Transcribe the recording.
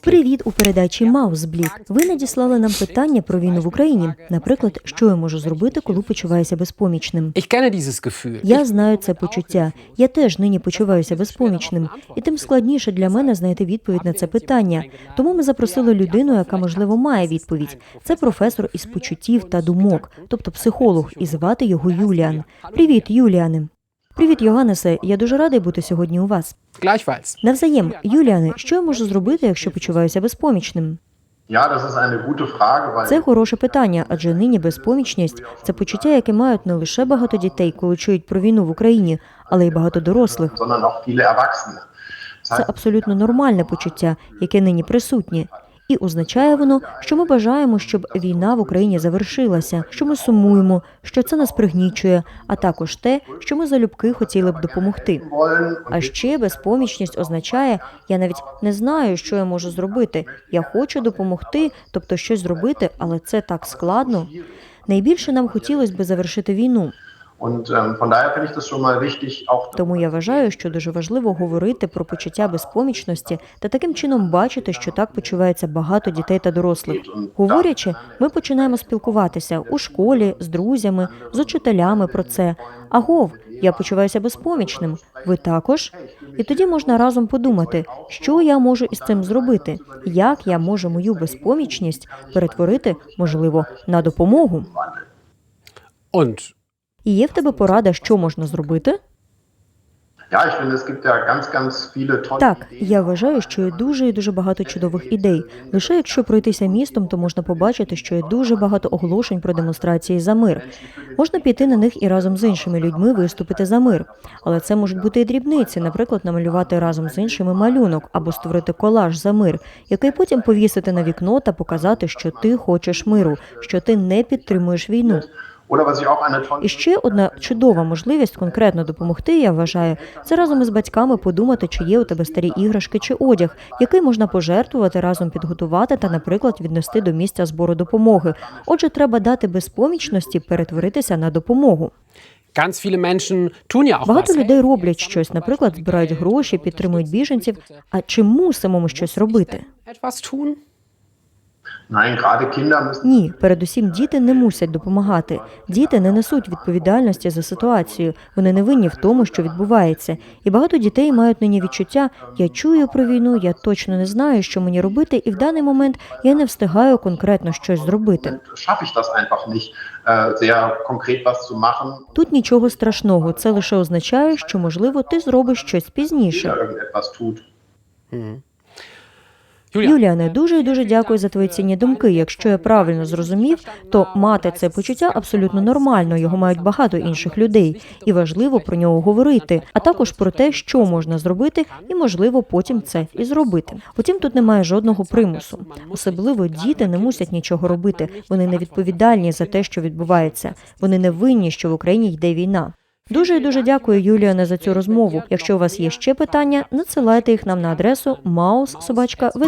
Привіт у передачі Маусблік. Ви надіслали нам питання про війну в Україні. Наприклад, що я можу зробити, коли почуваюся безпомічним. Ich kenne dieses Gefühl. Я знаю це почуття. Я теж нині почуваюся безпомічним, і тим складніше для мене знайти відповідь на це питання. Тому ми запросили людину, яка можливо має відповідь. Це професор із почуттів та думок, тобто психолог, і звати його Юліан. Привіт, Юліане. Привіт, Йоганнесе. Я дуже радий бути сьогодні у вас. Gleichfalls. Навзаєм, Юліане, що я можу зробити, якщо почуваюся безпомічним? Це хороше питання, адже нині безпомічність це почуття, яке мають не лише багато дітей, коли чують про війну в Україні, але й багато дорослих. Це абсолютно нормальне почуття, яке нині присутнє. І означає воно, що ми бажаємо, щоб війна в Україні завершилася, що ми сумуємо, що це нас пригнічує, а також те, що ми залюбки хотіли б допомогти. А ще безпомічність означає, я навіть не знаю, що я можу зробити. Я хочу допомогти, тобто щось зробити, але це так складно. Найбільше нам хотілося б завершити війну. Ähm, Тому я вважаю, що дуже важливо говорити про почуття безпомічності та таким чином бачити, що так почувається багато дітей та дорослих. Говорячи, ми починаємо спілкуватися у школі з друзями, з учителями про це. Агов, я почуваюся безпомічним. Ви також? І тоді можна разом подумати, що я можу із цим зробити, як я можу мою безпомічність перетворити, можливо, на допомогу. Und І є в тебе порада, що можна зробити? Так, я вважаю, що є дуже і дуже багато чудових ідей. Лише якщо пройтися містом, то можна побачити, що є дуже багато оголошень про демонстрації за мир. Можна піти на них і разом з іншими людьми виступити за мир. Але це можуть бути і дрібниці, наприклад, намалювати разом з іншими малюнок або створити колаж за мир, який потім повісити на вікно та показати, що ти хочеш миру, що ти не підтримуєш війну. І ще одна чудова можливість конкретно допомогти, я вважаю, це разом із батьками подумати, чи є у тебе старі іграшки чи одяг, який можна пожертвувати, разом підготувати та, наприклад, віднести до місця збору допомоги. Отже, треба дати безпомічності перетворитися на допомогу. Багато людей роблять щось, наприклад, збирають гроші, підтримують біженців. А чи мусимо ми щось робити? Ні, передусім діти не мусять допомагати. Діти не несуть відповідальності за ситуацію. Вони не винні в тому, що відбувається. І багато дітей мають нині відчуття: я чую про війну, я точно не знаю, що мені робити, і в даний момент я не встигаю конкретно щось зробити. äh, Тут нічого страшного. Це лише означає, що можливо ти зробиш щось пізніше. Julia, Юліане, дуже і дуже дякую за твої цінні думки. Якщо я правильно зрозумів, то мати це почуття абсолютно нормально. Його мають багато інших людей, і важливо про нього говорити, а також про те, що можна зробити, і можливо потім це і зробити. Потім тут немає жодного примусу. Особливо діти не мусять нічого робити. Вони не відповідальні за те, що відбувається. Вони не винні, що в Україні йде війна. Дуже і дуже дякую, Юліане, за цю розмову. Якщо у вас є ще питання, надсилайте їх нам на адресу maus.vdr.de.